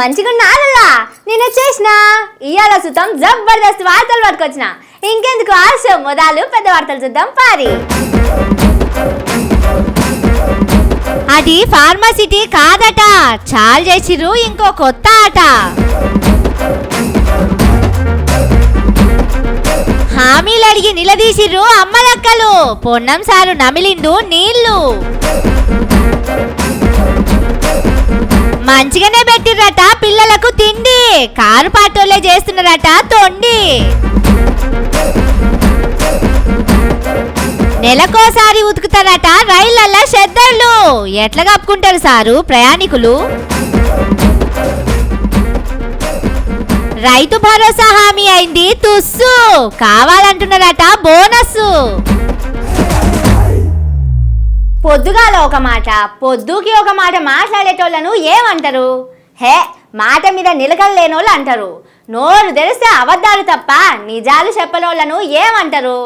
మంచిగా నానల్లా నేను వచ్చేసిన ఇవాళ సుతం జబర్దస్త్ వార్తలు పట్టుకొచ్చిన. ఇంకెందుకు ఆలస్యం? మొదలు పెద్ద వార్తలు చూద్దాం పారి. అది ఫార్మసిటీ కాదట. చాలు చేసిరు ఇంకో కొత్త ఆట. హామీలు అడిగి నిలదీసిర్రు అమ్మలక్కలు. పొన్నం సారు నమిలిండు నీళ్ళు మంచిగానే పెట్టిర్రట పిల్లలకు తిండి. కారు పాటోలే చేస్తున్నారట తొండి. నెలకోసారి ఉతుకుతారట రైళ్ళల్లా షెద్దర్లు ఎట్లా కప్పుకుంటారు సారు ప్రయాణికులు? రైతు భరోసా హామీ అయింది తుస్సు. కావాలంటున్నారట బోనస్ పొద్దుగాల ఒక మాట పొద్దుకి ఒక మాట మాట్లాడేటోళ్ళను ఏమంటారు? హే మాట మీద నిలకలు లేనోళ్ళు అంటారు. నోరు తెరిస్తే అబద్ధాలు తప్ప నిజాలు చెప్పనోళ్ళను ఏమంటారు?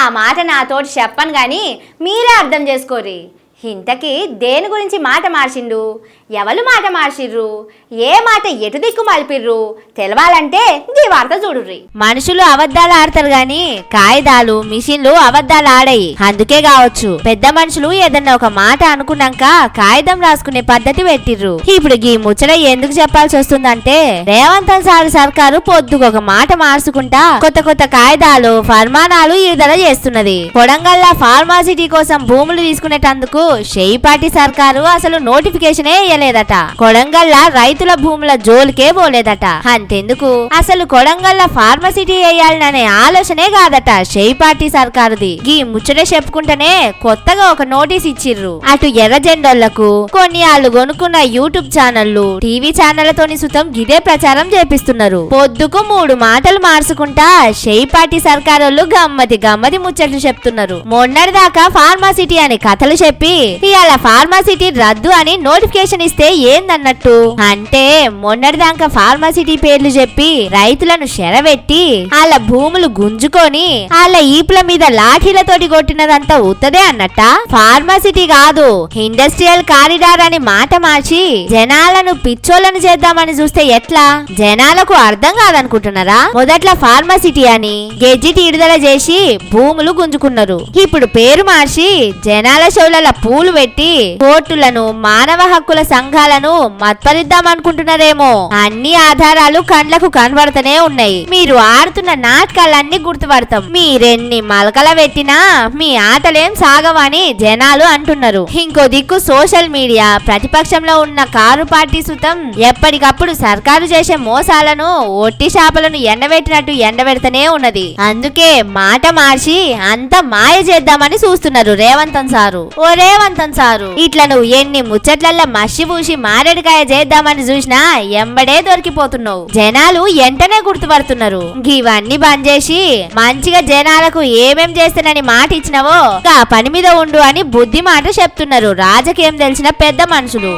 ఆ మాట నాతోటి చెప్పను కానీ మీరే అర్థం చేసుకోరి. ఇంతకీ దేని గురించి మాట మార్చిండు ఎవరు మాట మార్చిర్రు? ఏ మాట ఎటు దిక్కు మలిపిర్రు? తెలవాలంటే ఈ వార్త చూడుర్రి. మనుషులు అబద్ధాలు ఆడతారు గాని కాగితాలు మిషన్లు అబద్ధాలు ఆడాయి. అందుకే కావచ్చు. పెద్ద మనుషులు ఏదన్నా ఒక మాట అనుకున్నాక కాగితం రాసుకునే పద్ధతి పెట్టిర్రు. ఇప్పుడు ఈ ముచ్చట ఎందుకు చెప్పాల్సి వస్తుందంటే రేవంత్ సార్ సర్కారు పొద్దుకు ఒక మాట మార్చుకుంటా కొత్త కొత్త కాగితాలు ఫర్మానాలు విడుదల చేస్తున్నది. కొడంగల్లా ఫార్మాసిటీ కోసం భూములు తీసుకునేటందుకు షేయిపాటి సర్కారు అసలు నోటిఫికేషనే ఇయ్యలేదట. కొడంగల్ల రైతుల భూముల జోలికే పోలేదట. అంతెందుకు? అసలు కొడంగల్ల ఫార్మసిటీ వేయాలనే ఆలోచనే కాదట షేయిపాటి సర్కారుది. ఈ ముచ్చట చెప్పుకుంటేనే కొత్తగా ఒక నోటీస్ ఇచ్చిర్రు. అటు ఎర్ర జెండోళ్ళకు కొన్ని వాళ్ళు కొనుక్కున్న యూట్యూబ్ ఛానళ్ళు టీవీ ఛానళ్ళతోని సుతం గిదే ప్రచారం చేపిస్తున్నారు. పొద్దుకు మూడు మాటలు మార్చుకుంటా షేయిపాటి సర్కారోళ్ళు గమ్మతి గమ్మతి ముచ్చట్లు చెప్తున్నారు. మొన్నటిదాకా ఫార్మసిటీ అని కథలు చెప్పి ఇవాళ ఫార్మాసిటీ రద్దు అని నోటిఫికేషన్ ఇస్తే ఏందన్నట్టు? అంటే మొన్నటిదాకా ఫార్మాసిటీ పేర్లు చెప్పి రైతులను శరవెట్టి వాళ్ళ భూములు గుంజుకొని వాళ్ళ ఈపుల మీద లాఠీలతోటి కొట్టినదంతా ఉత్తదే అన్నట్ట? ఫార్మాసిటీ కాదు ఇండస్ట్రియల్ కారిడార్ అని మాట మార్చి జనాలను పిచ్చోళ్ళను చేద్దామని చూస్తే ఎట్లా? జనాలకు అర్థం కాదనుకుంటున్నారా? మొదట్లో ఫార్మాసిటీ అని గెజిట్ విడుదల చేసి భూములు గుంజుకున్నారు. ఇప్పుడు పేరు మార్చి జనాల షోల పూలు పెట్టి కోర్టులను మానవ హక్కుల సంఘాలను మత్పరిద్దాం అనుకుంటున్నారేమో అన్ని ఆధారాలు కండ్లకు కనబడుతూనే ఉన్నాయి. మీరు ఆడుతున్న నాటకాలన్నీ గుర్తుపడతాం. మీరెన్ని మలకల పెట్టినా మీ ఆటలేం సాగవని జనాలు అంటున్నారు. ఇంకో దిక్కు సోషల్ మీడియా. ప్రతిపక్షంలో ఉన్న కారు పార్టీ సుతం ఎప్పటికప్పుడు సర్కారు చేసే మోసాలను ఒట్టి చేపలను ఎండబెట్టినట్టు ఎండబెడతనే ఉన్నది. అందుకే మాట మార్చి అంత మాయ చేద్దామని చూస్తున్నారు రేవంతన్ సారు. ఒరే రేవంతన్ సారు. ఇట్లా నువ్వు ఎన్ని ముచ్చట్లల్లో మసి పూసి మారేడుకాయ చేద్దామని చూసినా ఎంబడే దొరికిపోతున్నావు. జనాలు ఎంటనే గుర్తుపడుతున్నారు. ఇవన్నీ బంద్ చేసి మంచిగా జనాలకు ఏమేం చేస్తానని మాట ఇచ్చినావో ఆ పని మీద ఉండు అని బుద్ధి మాట చెప్తున్నారు. రాజకీయం తెలిసిన పెద్ద మనుషులు.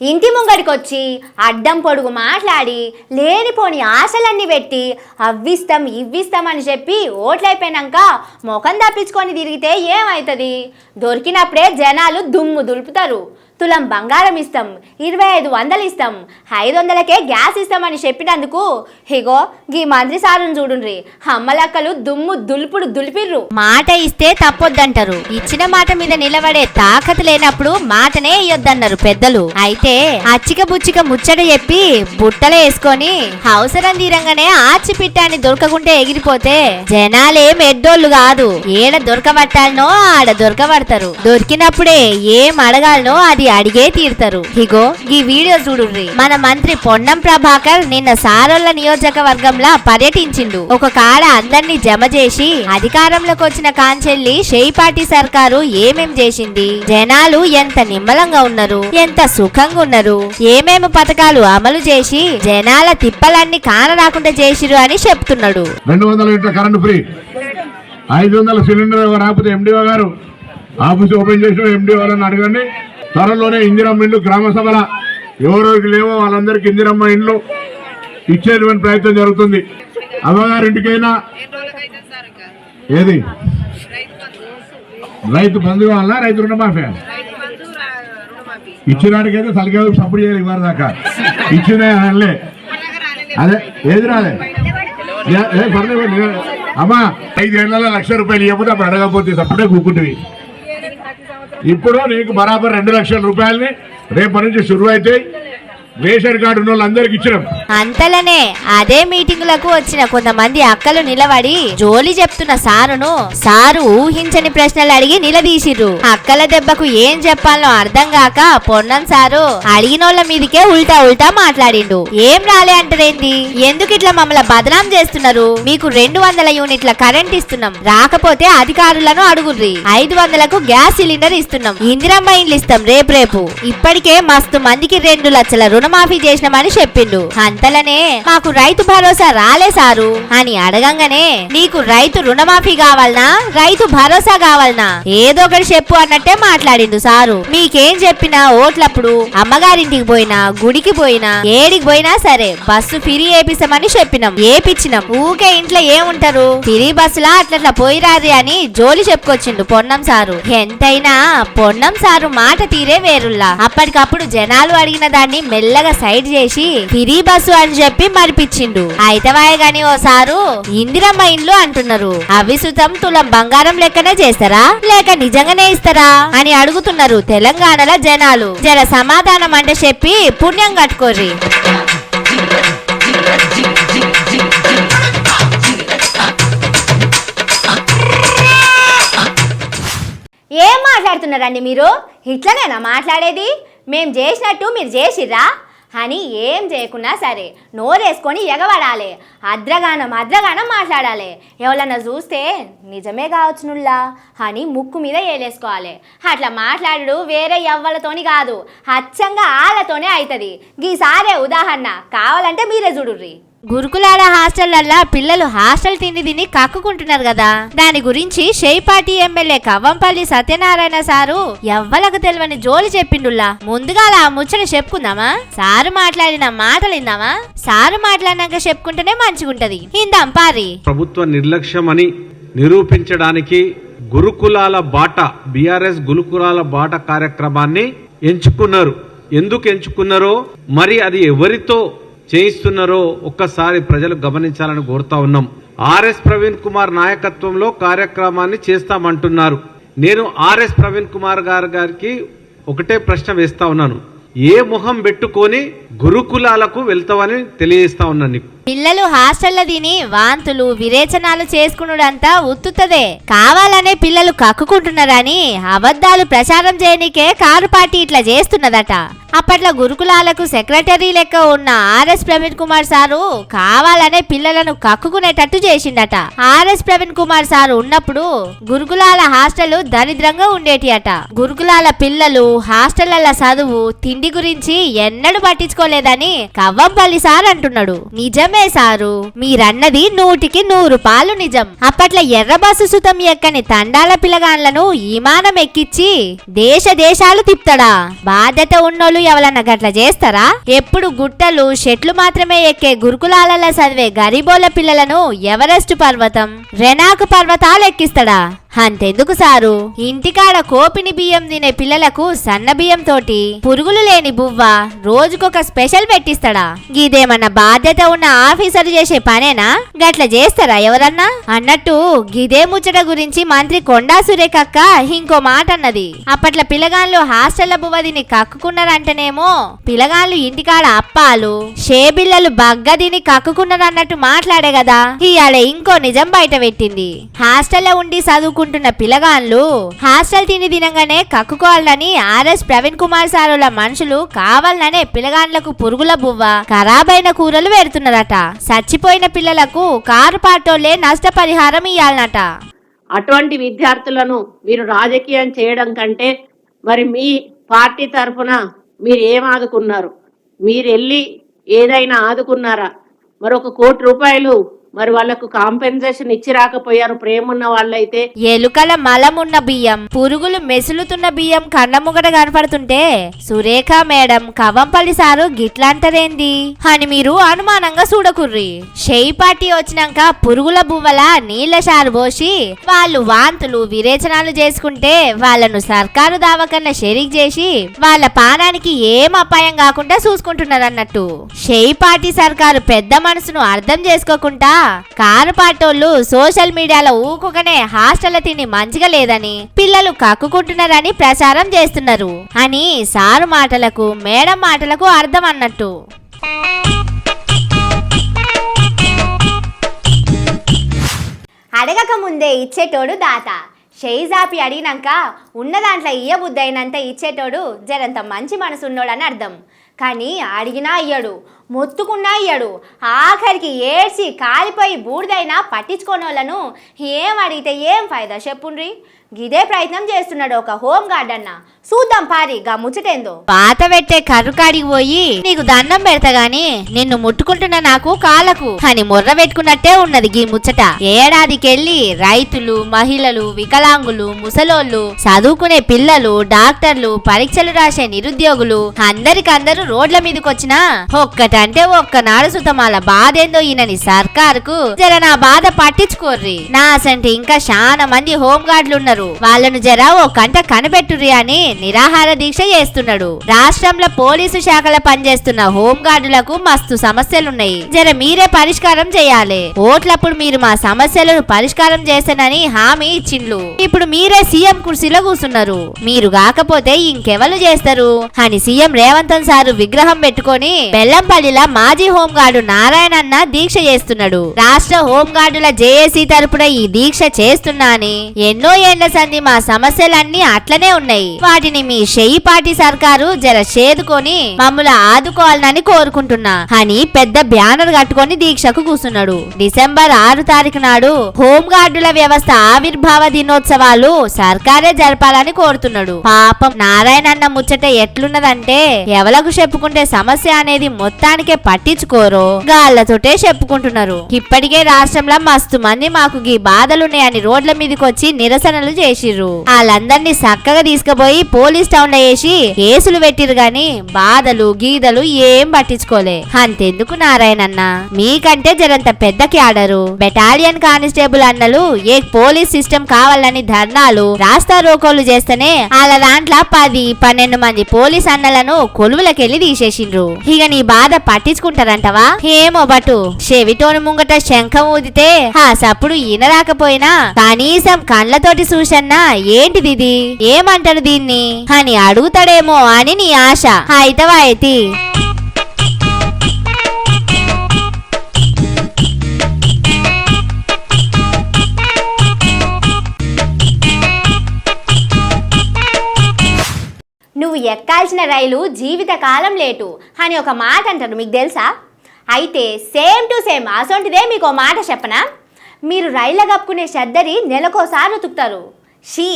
ఇంటి ముంగడికి వచ్చి అడ్డం పొడుగు మాట్లాడి లేనిపోని ఆశలన్నీ పెట్టి అవ్విస్తాం ఇవ్విస్తాం అని చెప్పి ఓట్లయిపోయినాక ముఖం తప్పించుకొని తిరిగితే ఏమవుతుంది దొరికినప్పుడే జనాలు దుమ్ము దులుపుతారు. తులం బంగారం ఇస్తాం ఇరవై ఐదు వందలు ఇస్తాం ఐదు వందలకే గ్యాస్ ఇస్తామని చెప్పినందుకు హిగో గీ మంత్రి సారుని చూడుండ్రి. అమ్మలక్కలు దుమ్ము దులుపుడు దులిపిర్రు. మాట ఇస్తే తప్పొద్దంటారు. ఇచ్చిన మాట మీద నిలబడే తాకత లేనప్పుడు మాటనే ఇయ్యొద్దన్నారు పెద్దలు. అయితే అచ్చిక బుచ్చిక ముచ్చట చెప్పి బుట్టలు వేసుకొని అవసరం తీరంగానే ఆచి పిట్టాన్ని దొరకకుంటే ఎగిరిపోతే జనాలేం ఎడ్డోళ్ళు కాదు. ఏడ దొరకబట్టాలనో ఆడ దొరకబడతారు. దొరికినప్పుడే ఏం అడగాలనో అది అడిగే తీరుతారు. ఇగో ఈ వీడియో చూడుర్రి. మన మంత్రి పొన్నం ప్రభాకర్ నిన్న సారోళ్ళ నియోజకవర్గంలో పర్యటించిండు. ఒక కాడ అందరినీ జమ చేసి అధికారంలోకి వచ్చిన కాంచెల్లి షేయిపాటి సర్కారు ఏమేం చేసింది? జనాలు ఎంత నిమ్మలంగా ఉన్నారు? ఎంత సుఖంగా ఉన్నారు? ఏమేమి పథకాలు అమలు చేసి జనాల తిప్పలన్నీ కానరాకుండా చేసిరు అని చెప్తున్నాడు. రెండు వందల ఫ్రీ. ఐదు వందల సిలిండర్ రాకపోతే ఎండిఓ గారు. ఆఫీస్ ఓపెన్ చేసిన ఎండిఓ గారిని అడగండి. త్వరలోనే ఇందిరమ్మ ఇండ్లు గ్రామ సభల ఎవరెవరికి లేవో వాళ్ళందరికీ ఇందిరమ్మ ఇండ్లు ఇచ్చేటువంటి ప్రయత్నం జరుగుతుంది. అమ్మగారింటికైనా ఏది? రైతు బంధు కావాలా? రైతు రుణమాఫీ ఇచ్చినాడికైతే తలకాయ సపోర్ట్ చేయాలి ఇవ్వరు దాకా. ఇచ్చిన అనలే అదే ఏది రాలే? పర్లేదు అమ్మా ఐదేళ్ళ లక్ష రూపాయలు ఇవ్వకపోతే అప్పుడు అడగకపోతే అప్పుడే కూకుంటుంది ఇప్పుడు నీకు బరాబర్ రెండు లక్షల రూపాయలని రేపటి నుంచి శురువు రేషన్ కార్డు ఉన్న వాళ్ళందరికి ఇచ్చినాం. అంతలనే. అదే మీటింగులకు వచ్చిన కొంతమంది అక్కలు నిలబడి జోలి చెప్తున్న సారును సారు ఊహించని ప్రశ్నలు అడిగి నిలదీసిర్రు. అక్కల దెబ్బకు ఏం చెప్పాలో అర్థం కాక పొన్నం సారు అడిగినోళ్ళ మీదకే ఉల్టా ఉల్టా మాట్లాడిండు. ఏం రాలే అంటారేంది ఎందుకు ఇట్లా మమ్మల్ని బదనాం చేస్తున్నారు? మీకు రెండు వందల యూనిట్ల కరెంట్ ఇస్తున్నాం. రాకపోతే అధికారులను అడుగుర్రి. ఐదు వందలకు గ్యాస్ సిలిండర్ ఇస్తున్నాం. ఇందిరమ్మ ఇండ్లు ఇస్తాం రేపు రేపు. ఇప్పటికే మస్తు మందికి రెండు లక్షల రుణమాఫీ చేసినామని చెప్పిండు. అంతలనే మాకు రైతు భరోసా రాలే సారు. అని అడగంగానే నీకు రైతు రుణమాఫీ కావాలనా? రైతు భరోసా కావాలనా? ఏదో ఒకటి చెప్పు అన్నట్టే మాట్లాడిండు సారు. మీకేం చెప్పినా ఓట్లప్పుడు అమ్మగారింటికి పోయినా గుడికి పోయినా ఏడికి పోయినా సరే బస్సు ఫిరి ఏపిస్తామని చెప్పినాం. ఏపిచ్చినాం. ఊకే ఇంట్లో ఏముంటారు? ఫిరి బస్సులా అట్లట్లా పోయిరాది అని జోలి చెప్పుకొచ్చిండు పొన్నం సారు. ఎంతైనా పొన్నం సారు మాట తీరే వేరుల్లా. అప్పటికప్పుడు జనాలు అడిగిన దాన్ని మెల్లగా సైడ్ చేసి ఫిరి బస్సు అని చెప్పి మరిపించిండు. అయితవాయ గాని ఓ సారు ఇందిరమ్మ ఇండ్లు అంటున్నారు. అవి సుతం తులం బంగారం లెక్కనే చేస్తారా? లేక నిజంగానే ఇస్తారా? అని అడుగుతున్నారు తెలంగాణలో జనాలు. జర సమాధానం అంటే చెప్పి పుణ్యం కట్టుకోర్రి. ఏం మాట్లాడుతున్నారండి మీరు? ఇట్లనేనా మాట్లాడేది? మేం చేసినట్టు మీరు చేసిర్రా? అని ఏం చేయకున్నా సరే నోరేసుకొని ఎగబడాలి అద్రగానం అద్రగానం మాట్లాడాలి. ఎవరన్నా చూస్తే నిజమే కావచ్చు నుల్లా అని ముక్కు మీద ఏలేసుకోవాలి. అట్లా మాట్లాడు వేరే ఎవ్వలతోని కాదు అచ్చంగా ఆళ్ళతోనే అవుతుంది గీసారే ఉదాహరణ కావాలంటే మీరే చూడుర్రి. గురుకులాల హాస్టళ్ళల్లా పిల్లలు హాస్టల్ తిండి తిని కక్కుకుంటున్నారు కదా. దాని గురించి షేపాటి ఎమ్మెల్యే కవ్వంపల్లి సత్యనారాయణ సారు ఎవ్వలకు తెలియని జోలి చెప్పిండుల్లా. ముందుగా ఆ ముచ్చట చెప్పుకుందామా? సారు మాట్లాడిన మాటలు ఇందామా సారు మాట్లాడినాక చెప్పుకుంటేనే మంచిగుంటది. ఇందాం పారి. ప్రభుత్వ నిర్లక్ష్యం అని నిరూపించడానికి గురుకులాల బాట బిఆర్ఎస్ గురుకులాల బాట కార్యక్రమాన్ని ఎంచుకున్నారు. ఎందుకు ఎంచుకున్నారో మరి అది ఎవరితో చేయిస్తున్నారో ఒక్కసారి ప్రజలు గమనించాలని కోరుతా ఉన్నాం. ఆర్ఎస్ ప్రవీణ్ కుమార్ నాయకత్వంలో కార్యక్రమాన్ని చేస్తామంటున్నారు. నేను ఆర్ఎస్ ప్రవీణ్ కుమార్ గారు గారికి ఒకటే ప్రశ్న వేస్తా ఉన్నాను. ఏ ముఖం పెట్టుకొని గురుకులాలకు వెళ్తావని తెలియజేస్తా ఉన్నాను నీకు. పిల్లలు హాస్టల్లో తిని వాంతులు విరేచనాలు చేసుకునుడంతా ఉత్తుతదే. కావాలనే పిల్లలు కక్కుకుంటున్నారని అబద్ధాలు ప్రచారం చేయనికే కారు పార్టీ ఇట్లా చేస్తున్నదట. అప్పట్లో గురుకులాలకు సెక్రటరీ లెక్క ఉన్న ఆర్ఎస్ ప్రవీణ్ కుమార్ సారు కావాలనే పిల్లలను కక్కుకునేటట్టు చేసిండట. ఆర్ఎస్ ప్రవీణ్ కుమార్ సారు ఉన్నప్పుడు గురుకులాల హాస్టల్ దరిద్రంగా ఉండేటి అట. గురుకులాల పిల్లలు హాస్టళ్ళ చదువు తిండి గురించి ఎన్నడూ పట్టించుకోలేదని కవ్వంపల్లి సార్ అంటున్నాడు. నిజమే సారు మీరన్నది నూటికి నూరు పాలు నిజం. అప్పట్లో ఎర్ర సుతం ఎక్కని తండాల పిలగాన్లను విమానం ఎక్కిచ్చి దేశ దేశాలు తిప్తడా బాధ్యత ఉన్నోళ్ళు ఎవరన్నా గట్ల చేస్తారా? ఎప్పుడు గుట్టలు షెట్లు మాత్రమే ఎక్కే గురుకులాలలో చదివే గరీబోల పిల్లలను ఎవరెస్ట్ పర్వతం? రెనాకు పర్వతాలు ఎక్కిస్తాడా? అంతెందుకు సారు? ఇంటికాడ కోపిని బియ్యం తినే పిల్లలకు సన్న బియ్యం తోటి పురుగులు లేని బువ్వ రోజుకొక స్పెషల్ పెట్టిస్తాడా? గిదేమన్నా బాధ్యత ఉన్న ఆఫీసర్ చేసే పనేనా? గట్ల చేస్తారా ఎవరన్నా? అన్నట్టు గిదే ముచ్చట గురించి మంత్రి కొండా సురేఖక్క ఇంకో మాట అన్నది. అప్పట్ల పిల్లగాళ్ళు హాస్టల్ల బువ్వ తిని కక్కుకున్నారంటేనేమో పిల్లగాళ్ళు ఇంటికాడ అప్పాలు షేబిల్లలు బగ్గ తిని కక్కుకున్నారన్నట్టు మాట్లాడే కదా ఇవాళ ఇంకో నిజం బయట పెట్టింది. హాస్టల్లో ఉండి చదువుకుంటున్న పిల్లగాళ్ళు హాస్టల్ తిండి తినగానే కక్కుకోవాలని ఆర్ఎస్ ప్రవీణ్ కుమార్ సారుల మనుషులు కావాలనే పిల్లగాండ్లకు పురుగుల బువ్వ ఖరాబైన కూరలు పెడుతున్నారట. చచ్చిపోయిన పిల్లలకు కారు పాటోలే నష్టపరిహారం ఇయ్యాలనట. అటువంటి విద్యార్థులను మీరు రాజకీయం చేయడం కంటే మరి మీ పార్టీ తరఫున మీరు ఏం ఆదుకున్నారు? మీరు వెళ్ళి ఏదైనా ఆదుకున్నారా? మరి ఒక కోటి రూపాయలు మరి వాళ్ళకు కాంపెన్సేషన్ ఇచ్చి రాకపోయారు. ప్రేమ ఉన్న వాళ్ళైతే ఎలుకల మలమున్న బియ్యం పురుగులు మెసులుతున్న బియ్యం కన్నముగట కనపడుతుంటే సురేఖ మేడం కవంపల్లి సారు గిట్లంటారేంది అని మీరు అనుమానంగా చూడకుర్రి. షెయి పార్టీ వచ్చినాక పురుగుల బువ్వల నీళ్ళ షారు పోసి వాళ్ళు వాంతులు విరేచనాలు చేసుకుంటే వాళ్ళను సర్కారు దావకన్నా షరీక్ చేసి వాళ్ళ పానానికి ఏం అపాయం కాకుండా చూసుకుంటున్నారన్నట్టు. షెయి పార్టీ సర్కారు పెద్ద మనసును అర్థం చేసుకోకుండా కారు పాటోళ్ళు సోషల్ మీడియాలో ఊకుకనే హాస్టల్ తిని మంచిగా లేదని పిల్లలు కక్కుకుంటున్నారని ప్రచారం చేస్తున్నారు అని సారు మాటలకు మేడం మాటలకు అర్థం అన్నట్టు. అడగక ముందే ఇచ్చేటోడు దాత. షేజాపి అడిగినాక ఉన్న దాంట్లో ఇయ్యబుద్దైనంత ఇచ్చేటోడు జరంత మంచి మనసు ఉన్నోడని అర్థం. కానీ అడిగినా అయ్యాడు మొత్తుకున్నా ఇయ్యడు ఆఖరికి ఏడ్చి కాలిపోయి బూడిదైనా పట్టించుకోని వాళ్ళను ఏం అడిగితే ఏం ఫైదా చెప్పుండ్రి? గిదే ప్రయత్నం చేస్తున్నాడు ఒక హోమ్ గార్డ్ అన్న. చూద్దాం పారి గా ముచ్చటేందో? పాత పెట్టే కర్రు కాడికి పోయి నీకు దండం పెడతా గాని నిన్ను ముట్టుకుంటున్న నాకు కాలకు అని ముర్ర పెట్టుకున్నట్టే ఉన్నది గీ ముచ్చట. ఏడాదికెళ్ళి రైతులు మహిళలు వికలాంగులు ముసలోళ్ళు చదువుకునే పిల్లలు డాక్టర్లు పరీక్షలు రాసే నిరుద్యోగులు అందరికందరూ రోడ్ల మీదకొచ్చినా ఒక్కటంటే ఒక్కనాడు సుతమాల బాధేందో ఈయనని సర్కారుకు జర నా బాధ పట్టించుకోర్రి. నా అసంటి ఇంకా చాలా మంది హోం గార్డులు ఉన్నారు వాళ్ళను జర ఓ కంట కనిపెట్టుర్రి అని నిరాహార దీక్ష చేస్తున్నాడు. రాష్ట్రంలో పోలీసు శాఖలో పనిచేస్తున్న హోం గార్డులకు మస్తు సమస్యలున్నాయి. జర మీరే పరిష్కారం చేయాలి. ఓట్లప్పుడు మీరు మా సమస్యలను పరిష్కారం చేస్తానని హామీ ఇచ్చిండ్లు. ఇప్పుడు మీరే సీఎం కుర్సీలో కూర్చున్నారు. మీరు కాకపోతే ఇంకెవరు చేస్తారు? అని సీఎం రేవంత్ సారు విగ్రహం పెట్టుకొని జిల్లా మాజీ హోంగార్డు నారాయణన్న దీక్ష చేస్తున్నాడు. రాష్ట్ర హోంగార్డుల జేఏసీ తరపున ఈ దీక్ష చేస్తున్నా అని ఎన్నో ఏండ్ల సంది మా సమస్యలన్నీ అట్లనే ఉన్నాయి. వాటిని మీ షెయి పార్టీ సర్కారు జర చేదుకొని మమ్మల్ని ఆదుకోవాలని కోరుకుంటున్నా. అని పెద్ద బ్యానర్ కట్టుకొని దీక్షకు కూర్చున్నాడు డిసెంబర్ ఆరు తారీఖు నాడు హోంగార్డుల వ్యవస్థ ఆవిర్భావ దినోత్సవాలు సర్కారే జరపాలని కోరుతున్నాడు. పాపం నారాయణన్న ముచ్చట ఎట్లున్నదంటే ఎవలకు చెప్పుకుంటే సమస్య అనేది మొత్తానికే పట్టించుకోరు. గాళ్ళతోటే చెప్పుకుంటున్నారు. ఇప్పటికే రాష్ట్రంలో మస్తు మంది మాకు గీ బాధలున్నాయని రోడ్ల మీదకి వచ్చి నిరసనలు చేసిర్రు. వాళ్ళందరినీ చక్కగా తీసుకుపోయి పోలీస్ టౌన్లో వేసి కేసులు పెట్టిరు గాని బాధలు గీదలు ఏం పట్టించుకోలే. అంతెందుకు నారాయణన్న మీకంటే జరంత పెద్ద క్యాడరు. బెటాలియన్ కానిస్టేబుల్ అన్నలు ఏ పోలీస్ సిస్టమ్ కావాలని ధర్నాలు రాస్తా రోకోలు చేస్తేనే వాళ్ళ దాంట్లో పది పన్నెండు మంది పోలీస్ అన్నలను కొలువులకెళ్ళి తీసేసిండ్రు. ఇక నీ బాధ పట్టించుకుంటారంటవా? ఏమో బటు చెవిటోని ముంగట శంఖం ఊదితే ఆ సప్పుడు ఈనరాకపోయినా కనీసం కళ్ళతోటి చూసన్నా ఏంటిది ఇది? ఏమంటాడు దీన్ని? అని అడుగుతాడేమో అని నీ ఆశ. అయితవా అయితే నువ్వు ఎక్కాల్సిన రైలు జీవితకాలం లేటు అని ఒక మాట అంటారు. మీకు తెలుసా? అయితే సేమ్ టు సేమ్ అసొంటిదే మీకు ఒక మాట చెప్పనా? మీరు రైళ్ళ కప్పుకునే శ్రద్ధరి నెలకోసారి ఉతుకుతారు. షీ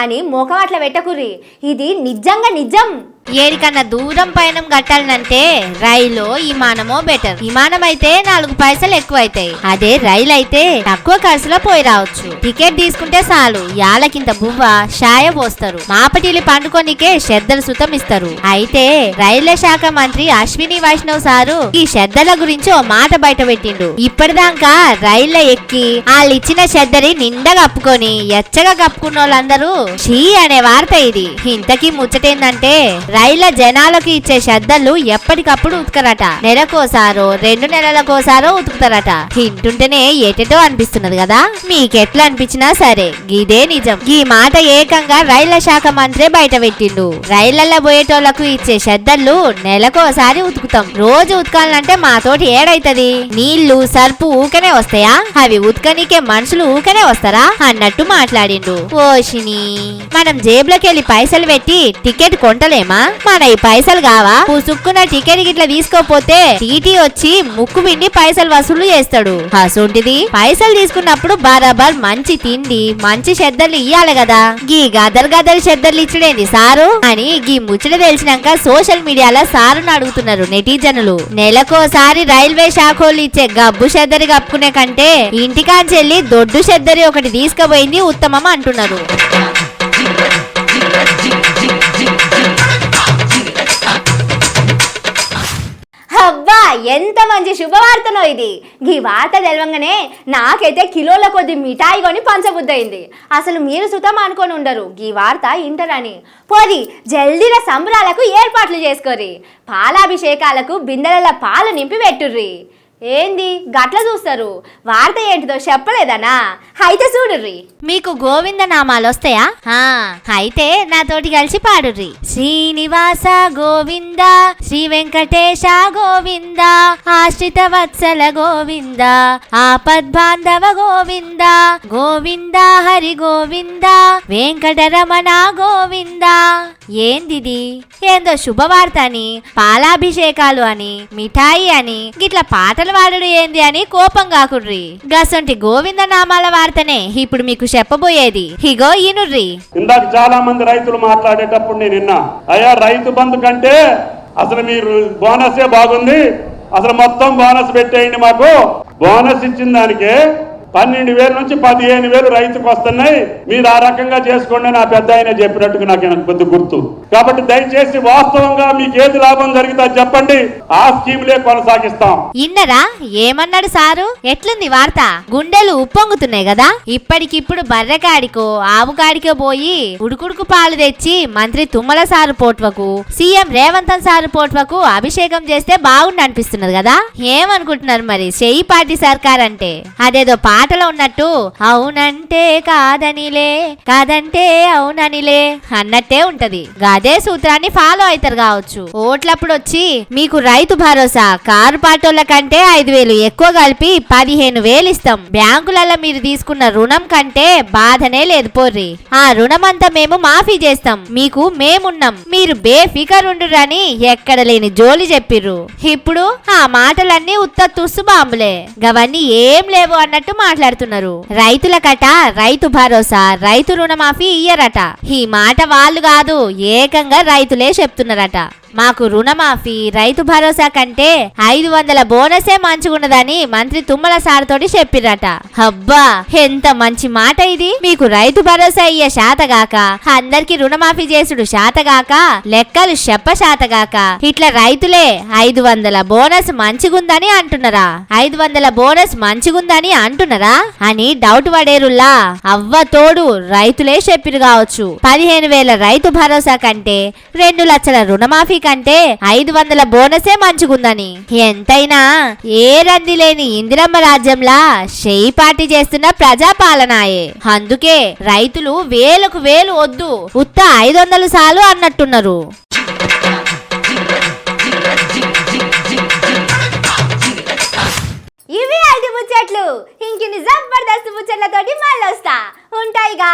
అని మోకవాట్ల పెట్టకుర్రి ఇది నిజంగా నిజం. ఏడికన్నా దూరం పయనం కట్టాలనంటే రైలో విమానమో బెటర్. విమానం అయితే నాలుగు పైసలు ఎక్కువ అవుతాయి అదే రైలు అయితే తక్కువ ఖర్చులో పోయి రావచ్చు. టికెట్ తీసుకుంటే చాలు. యాలకింత బువ్వ షాయ పోస్తారు. మాపటిలి పండుకోనికే శ్రద్ధలు సుతం ఇస్తారు. అయితే రైల్వే శాఖ మంత్రి అశ్విని వైష్ణవ్ సారు ఈ శ్రద్ధల గురించి ఓ మాట బయట పెట్టిండు. ఇప్పటిదాకా రైళ్ళ ఎక్కి వాళ్ళు ఇచ్చిన శ్రద్ధని నిండా కప్పుకొని ఎచ్చగా కప్పుకున్న వాళ్ళందరూ షీ అనే వార్త ఇది. ఇంతకీ ముచ్చటేందంటే రైళ్ళ జనాలకు ఇచ్చే శ్రద్ధలు ఎప్పటికప్పుడు ఉతకరట. నెలకోసారో రెండు నెలలకోసారో ఉతుకుతారట. తింటుంటేనే ఏటేటో అనిపిస్తున్నది కదా? మీకెట్లా అనిపించినా సరే ఇదే నిజం. ఈ మాట ఏకంగా రైళ్ళ శాఖ మంత్రి బయట పెట్టిండు. రైళ్ళలో పోయేటోళ్ళకు ఇచ్చే శ్రద్ధలు నెలకోసారి ఉతుకుతాం. రోజు ఉతకాలంటే మాతోటి ఏడైతది. నీళ్ళు సర్పు ఊకనే వస్తాయా? అవి ఉతకనికే మనుషులు ఊకనే వస్తారా? అన్నట్టు మాట్లాడిండు. ఓషిని మనం జేబులోకి వెళ్ళి పైసలు పెట్టి టికెట్ కొంటలేమా? మన ఈ పైసలు కావా పుసుక్కున టికెట్ గిట్ల తీసుకోపోతే టీటీ వచ్చి ముక్కు పిండి పైసలు వసూలు చేస్తాడు. అసొంటిది? పైసలు తీసుకున్నప్పుడు బరాబర్ మంచి తిండి మంచి శ్రద్ధలు ఇయ్యాలి కదా గీ గదర్ గదర్ శ్రద్ధలు ఇచ్చడేంది సారు? అని గీ ముచ్చట తెలిసినాక సోషల్ మీడియాలో సారును అడుగుతున్నారు నెటిజనులు. నెలకోసారి రైల్వే శాఖలు ఇచ్చే గబ్బు శ్రద్ధరి కప్పుకునే కంటే ఇంటికాంచెల్లి దొడ్డు శ్రద్ధరి ఒకటి తీసుకుపోయింది ఉత్తమం అంటున్నారు. ఎంత మంచి శుభవార్తనో ఇది. ఈ వార్త తెలవంగానే నాకైతే కిలోల కొద్ది మిఠాయి కొని పంచబుద్దయింది అసలు మీరు సుతం అనుకొని ఉండరు. ఈ వార్త ఇంటరని. పోది జల్దీల సంబరాలకు ఏర్పాట్లు చేసుకోరి. పాలాభిషేకాలకు బిందెల పాలు నింపి పెట్టుర్రి ఏంది? గట్ల చూస్తారు. వార్త ఏంటిదో చెప్పలేదనా? అయితే చూడుర్రి. మీకు గోవింద నామాలు వస్తాయా? అయితే నాతోటి కలిసి పాడుర్రి. శ్రీనివాస గోవింద శ్రీ వెంకటేశ గోవింద ఆశ్రిత వత్సల గోవింద ఆపద్బాంధవ గోవింద గోవింద హరి గోవింద వెంకటరమణ గోవింద. ఏందిది ఏందో శుభవార్త అని పాలాభిషేకాలు అని మిఠాయి అని గిట్ల పాటలు వాడడు ఏంది అని కోపం కాకుడ్రి గసంటి గోవింద నామాల వార్తనే ఇప్పుడు మీకు చెప్పబోయేది. ఇగో ఈనుర్రి ఇందాక చాలా మంది రైతులు మాట్లాడేటప్పుడు నేను నిన్న అయ్యా రైతు బంధు కంటే అసలు మీరు బోనసే బాగుంది. అసలు మొత్తం బోనస్ పెట్టేయండి మాకు. బోనస్ ఇచ్చిన దానికే పన్నెండు వేల నుంచి పదిహేను వేలు రైతుకు వస్తున్నాయి. మీరు ఆ రకంగా చేసుకోండి అని ఆ పెద్ద ఆయన చెప్పినట్టుగా నాకు నాకు కొద్ది గుర్తు. కాబట్టి దయచేసి వాస్తవంగా మీకు ఏది లాభం జరిగితే చెప్పండి. ఆ స్కీమ్లే కొనసాగిస్తాం. ఇన్నరా ఏమన్నాడు సారు? ఎట్లుంది వార్త? గుండెలు ఉప్పొంగుతున్నాయి కదా. ఇప్పటికిప్పుడు బర్రెకాడికో ఆవుకాడికో పోయి ఉడుకుడుకు పాలు తెచ్చి మంత్రి తుమ్మల సారు పోట్వకు సీఎం రేవంతన్ సారు పోట్వకు అభిషేకం చేస్తే బాగుండు అనిపిస్తున్నది కదా. ఏమనుకుంటున్నారు మరి? చెయ్యి పార్టీ సర్కార్ అంటే అదేదో పా పాటలో ఉన్నట్టు అవునంటే కాదనిలే కాదంటే అవుననిలే అన్నట్టే ఉంటది. అదే సూత్రాన్ని ఫాలో అవుతారు కావచ్చు. ఓట్లప్పుడు వచ్చి మీకు రైతు భరోసా కారు పాటోళ్ళ కంటే ఐదు వేలు ఎక్కువ కలిపి పదిహేను వేలు ఇస్తాం. బ్యాంకులలో మీరు తీసుకున్న రుణం కంటే బాధనే లేదు పోర్రి. ఆ రుణం అంతా మేము మాఫీ చేస్తాం. మీకు మేమున్నాం. మీరు బేఫికర్ ఉండురని ఎక్కడ లేని జోలి చెప్పిర్రు. ఇప్పుడు ఆ మాటలన్నీ ఉత్త తుస్సు బాంబులే. గవన్నీ ఏం లేవు అన్నట్టు మాట్లాడుతున్నారు? రైతుల కట రైతు భరోసా రైతు రుణమాఫీ ఇయ్యరట. ఈ మాట వాళ్ళు కాదు ఏకంగా రైతులే చెప్తున్నారట. మాకు రుణమాఫీ రైతు భరోసా కంటే ఐదు వందల బోనసే మంచిగున్నదని మంత్రి తుమ్మల సార్ తోటి చెప్పిరట అబ్బా ఎంత మంచి మాట ఇది. మీకు రైతు భరోసా ఇయ్య శాతగాక అందరికి రుణమాఫీ చేసుడు శాతగాక లెక్కలు చెప్ప శాతగాక. ఇట్లా రైతులే ఐదు వందల బోనస్ మంచిగుందని అంటున్నారా? ఐదు వందల బోనస్ మంచిగుందని అంటున్నారా? అని డౌట్ పడేరుల్లా. అవ్వ తోడు రైతులే చెప్పిరు కావచ్చు. పదిహేను వేల రైతు భరోసా కంటే రెండు లక్షల రుణమాఫీ కంటే ఐదు వందల బోనసే మంచిగుందని. ఎంతైనా ఏ రంది లేని ఇందిరమ్మ రాజ్యంలా షెయి పార్టీ చేస్తున్న ప్రజాపాలనాయే. అందుకే రైతులు వేలకు వేలు వద్దు ఉత్త ఐదు వందలు సాలు అన్నట్టున్నారు. ఇవి ఐదు ముచ్చట్లు. ఇంకిన్ని జబర్దస్త్ ముచ్చట్లతోటి మళ్ళొస్తా. ఉంటాయిగా.